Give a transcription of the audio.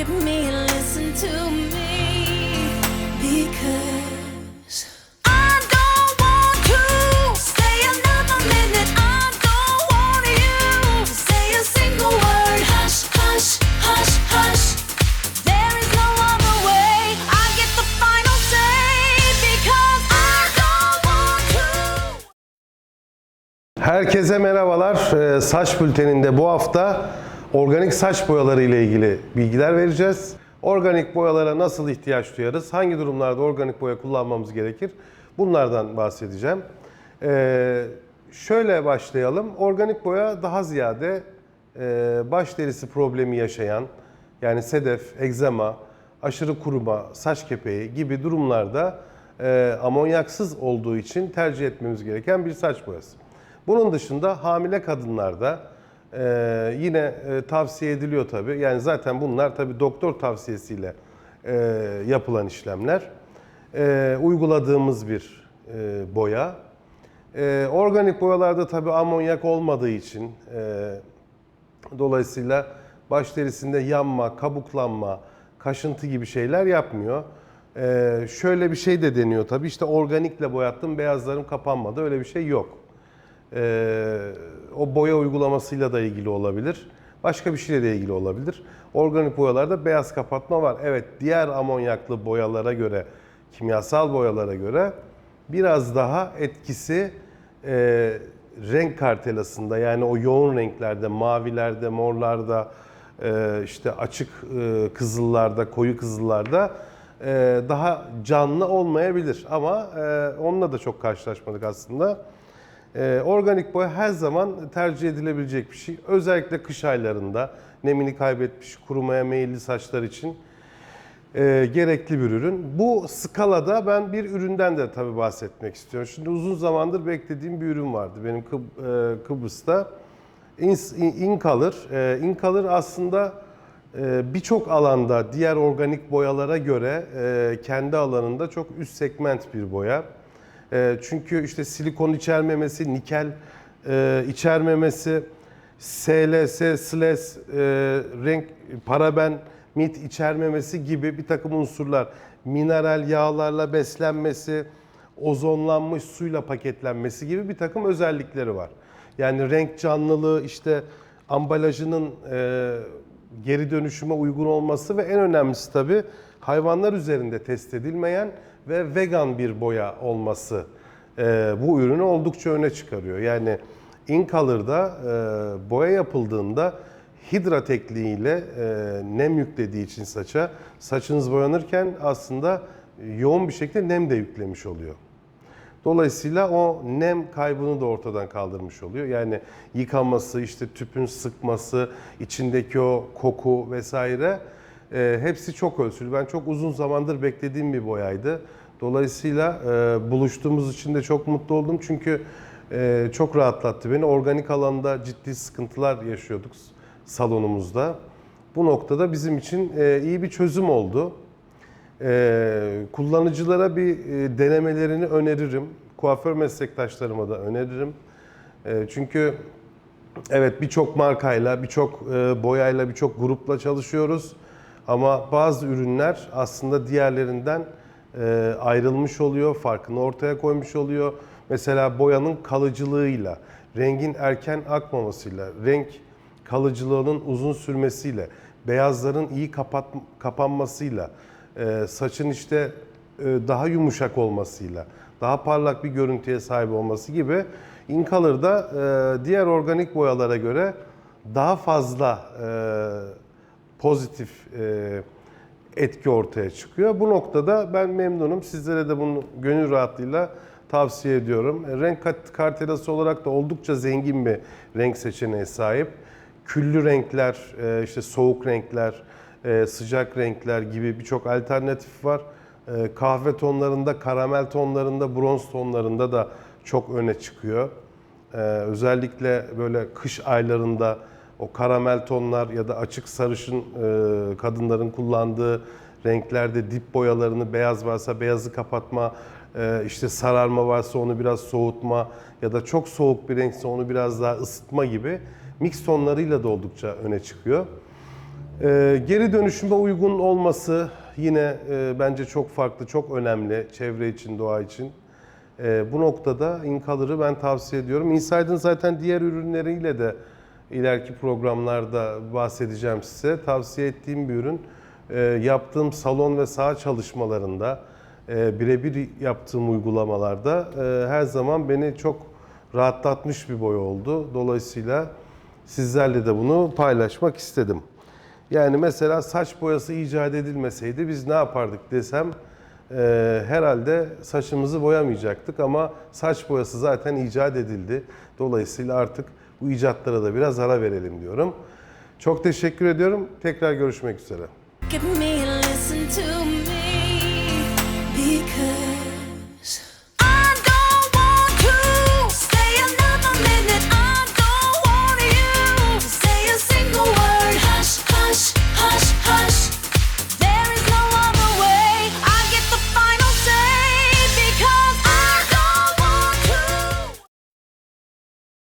at me and listen to me. Because. Herkese merhabalar. Ee, Saç bülteninde bu hafta organik saç boyaları ile ilgili bilgiler vereceğiz. Organik boyalara nasıl ihtiyaç duyarız? Hangi durumlarda organik boya kullanmamız gerekir? Bunlardan bahsedeceğim. Ee, şöyle başlayalım. Organik boya daha ziyade e, baş derisi problemi yaşayan yani sedef, egzama, aşırı kuruma, saç kepeği gibi durumlarda e, amonyaksız olduğu için tercih etmemiz gereken bir saç boyası. Bunun dışında hamile kadınlarda e, yine e, tavsiye ediliyor tabii. Yani zaten bunlar tabii doktor tavsiyesiyle e, yapılan işlemler. E, uyguladığımız bir e, boya. E, organik boyalarda tabii amonyak olmadığı için e, dolayısıyla baş derisinde yanma, kabuklanma, kaşıntı gibi şeyler yapmıyor. E, şöyle bir şey de deniyor tabii. İşte organikle boyattım, beyazlarım kapanmadı. Öyle bir şey yok. Ee, o boya uygulamasıyla da ilgili olabilir. Başka bir şeyle de ilgili olabilir. Organik boyalarda beyaz kapatma var. Evet diğer amonyaklı boyalara göre, kimyasal boyalara göre biraz daha etkisi e, renk kartelasında yani o yoğun renklerde, mavilerde, morlarda, e, işte açık e, kızıllarda, koyu kızıllarda e, daha canlı olmayabilir. Ama e, onunla da çok karşılaşmadık aslında. Ee, organik boya her zaman tercih edilebilecek bir şey. Özellikle kış aylarında nemini kaybetmiş, kurumaya meyilli saçlar için e, gerekli bir ürün. Bu skalada ben bir üründen de tabii bahsetmek istiyorum. Şimdi uzun zamandır beklediğim bir ürün vardı benim Kıb- e, Kıbrıs'ta. Incolor. E, Incolor aslında e, birçok alanda diğer organik boyalara göre e, kendi alanında çok üst segment bir boya. E, çünkü işte silikon içermemesi, nikel e, içermemesi, SLS, SLS, e, renk, paraben, mit içermemesi gibi bir takım unsurlar, mineral yağlarla beslenmesi, ozonlanmış suyla paketlenmesi gibi bir takım özellikleri var. Yani renk canlılığı, işte ambalajının e, geri dönüşüme uygun olması ve en önemlisi tabii hayvanlar üzerinde test edilmeyen ve vegan bir boya olması e, bu ürünü oldukça öne çıkarıyor. Yani Incolor'da e, boya yapıldığında hidra tekniğiyle e, nem yüklediği için saça saçınız boyanırken aslında yoğun bir şekilde nem de yüklemiş oluyor. Dolayısıyla o nem kaybını da ortadan kaldırmış oluyor. Yani yıkanması, işte tüpün sıkması, içindeki o koku vesaire e, hepsi çok ölçülü. Ben çok uzun zamandır beklediğim bir boyaydı. Dolayısıyla e, buluştuğumuz için de çok mutlu oldum. Çünkü e, çok rahatlattı beni. Organik alanda ciddi sıkıntılar yaşıyorduk salonumuzda. Bu noktada bizim için e, iyi bir çözüm oldu. Ee, kullanıcılara bir e, denemelerini öneririm. Kuaför meslektaşlarıma da öneririm. Ee, çünkü evet birçok markayla, birçok e, boyayla, birçok grupla çalışıyoruz. Ama bazı ürünler aslında diğerlerinden e, ayrılmış oluyor, farkını ortaya koymuş oluyor. Mesela boyanın kalıcılığıyla, rengin erken akmamasıyla, renk kalıcılığının uzun sürmesiyle, beyazların iyi kapat, kapanmasıyla, e, saçın işte e, daha yumuşak olmasıyla, daha parlak bir görüntüye sahip olması gibi Incolor'da e, diğer organik boyalara göre daha fazla pozitif e, etki ortaya çıkıyor. Bu noktada ben memnunum. Sizlere de bunu gönül rahatlığıyla tavsiye ediyorum. E, Renk kartelası olarak da oldukça zengin bir renk seçeneği sahip. Küllü renkler, e, işte soğuk renkler, e, sıcak renkler gibi birçok alternatif var. Kahve tonlarında, karamel tonlarında, bronz tonlarında da çok öne çıkıyor. Özellikle böyle kış aylarında o karamel tonlar ya da açık sarışın e, kadınların kullandığı renklerde dip boyalarını beyaz varsa beyazı kapatma, e, işte sararma varsa onu biraz soğutma ya da çok soğuk bir renkse onu biraz daha ısıtma gibi mix tonlarıyla da oldukça öne çıkıyor. Ee, geri dönüşüme uygun olması yine e, bence çok farklı, çok önemli çevre için, doğa için. Ee, bu noktada Incolor'ı ben tavsiye ediyorum. Inside'ın zaten diğer ürünleriyle de ileriki programlarda bahsedeceğim size. Tavsiye ettiğim bir ürün. Ee, yaptığım salon ve saha çalışmalarında, e, birebir yaptığım uygulamalarda e, her zaman beni çok rahatlatmış bir boy oldu. Dolayısıyla sizlerle de bunu paylaşmak istedim. Yani mesela saç boyası icat edilmeseydi biz ne yapardık desem e, herhalde saçımızı boyamayacaktık ama saç boyası zaten icat edildi. Dolayısıyla artık bu icatlara da biraz ara verelim diyorum. Çok teşekkür ediyorum. Tekrar görüşmek üzere. To me.